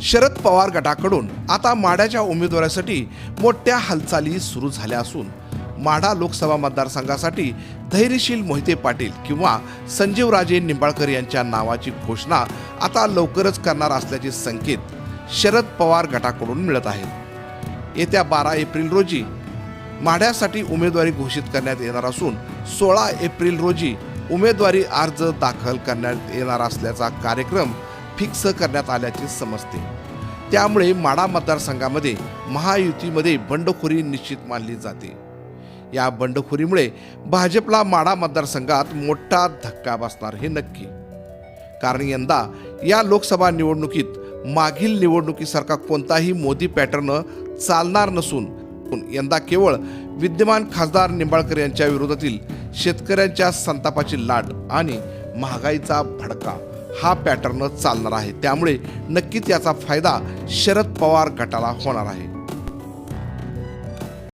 शरद पवार गटाकडून आता माड्याच्या उमेदवारासाठी मोठ्या हालचाली सुरू झाल्या असून माढा लोकसभा मतदारसंघासाठी धैर्यशील मोहिते पाटील किंवा संजीवराजे निंबाळकर यांच्या नावाची घोषणा आता लवकरच करणार असल्याचे संकेत शरद पवार गटाकडून मिळत आहेत येत्या बारा एप्रिल रोजी माढ्यासाठी उमेदवारी घोषित करण्यात येणार असून सोळा एप्रिल रोजी उमेदवारी अर्ज दाखल करण्यात येणार असल्याचा कार्यक्रम फिक्स करण्यात आल्याचे समजते. त्यामुळे माडा मतदारसंघामध्ये महायुतीमध्ये बंडखोरी निश्चित मानली जाते. या बंडखोरीमुळे भाजपला माढा मतदारसंघात मोठा धक्का बसणार हे नक्की. कारण यंदा या लोकसभा निवडणुकीत मागील निवडणुकीसारखा कोणताही मोदी पॅटर्न चालणार नसून यंदा केवळ विद्यमान खासदार निंबाळकर यांच्या विरोधातील शेतकऱ्यांच्या संतापाची लाट आणि महागाईचा भडका हा पॅटर्न चालणार आहे. त्यामुळे नक्कीच याचा फायदा शरद पवार गटाला होणार आहे.